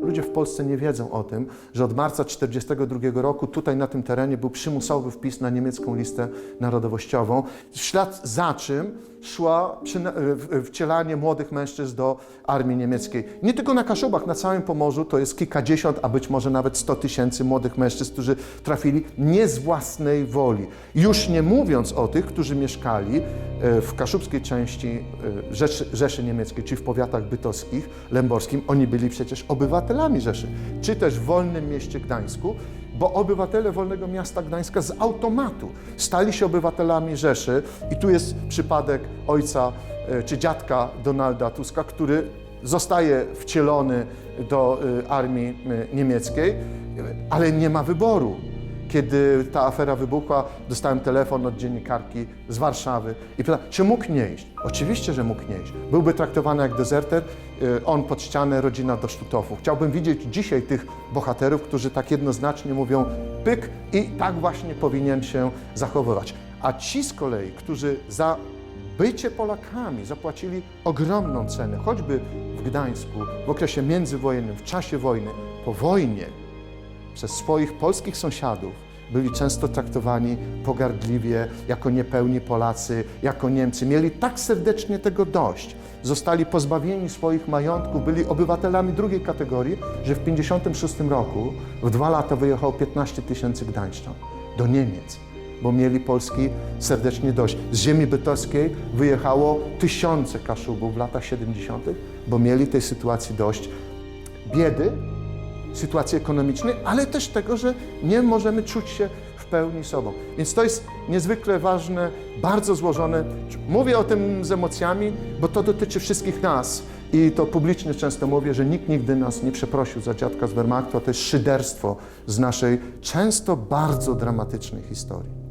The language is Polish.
ludzie w Polsce nie wiedzą o tym, że od marca 1942 roku tutaj na tym terenie był przymusowy wpis na niemiecką listę narodowościową, w ślad za czym szła przyna- w- wcielanie młodych mężczyzn do armii niemieckiej. Nie tylko na Kaszubach, na całym Pomorzu to jest kilkadziesiąt, a być może nawet 100 tysięcy młodych mężczyzn, którzy trafili nie z własnej woli. Już nie mówiąc o tych, którzy mieszkali e, w kaszubskiej części e, Rzeszy, Rzeszy Niemieckiej, czy w powiatach bytowskich, lęborskim, oni byli przecież obywatelami Rzeszy, czy też w wolnym mieście Gdańsku, bo obywatele Wolnego Miasta Gdańska z automatu stali się obywatelami Rzeszy i tu jest przypadek ojca e, czy dziadka Donalda Tuska, który zostaje wcielony do e, armii e, niemieckiej, ale nie ma wyboru. Kiedy ta afera wybuchła, dostałem telefon od dziennikarki z Warszawy i pyta, czy mógł nie iść? Oczywiście, że mógł nie iść. Byłby traktowany jak dezerter, y, on pod ścianę, rodzina do sztutofu. Chciałbym widzieć dzisiaj tych bohaterów, którzy tak jednoznacznie mówią pyk i tak właśnie powinien się zachowywać. A ci z kolei, którzy za bycie Polakami zapłacili ogromną cenę, choćby w Gdańsku, w okresie międzywojennym, w czasie wojny, po wojnie, przez swoich polskich sąsiadów byli często traktowani pogardliwie, jako niepełni Polacy, jako Niemcy. Mieli tak serdecznie tego dość. Zostali pozbawieni swoich majątków, byli obywatelami drugiej kategorii, że w 1956 roku w dwa lata wyjechało 15 tysięcy Gdańszczan do Niemiec, bo mieli Polski serdecznie dość. Z ziemi bytowskiej wyjechało tysiące Kaszubów w latach 70., bo mieli tej sytuacji dość. Biedy, sytuacji ekonomicznej, ale też tego, że nie możemy czuć się w pełni sobą. Więc to jest niezwykle ważne, bardzo złożone. Mówię o tym z emocjami, bo to dotyczy wszystkich nas. I to publicznie często mówię, że nikt nigdy nas nie przeprosił za dziadka z Wehrmachtu, a to jest szyderstwo z naszej często bardzo dramatycznej historii.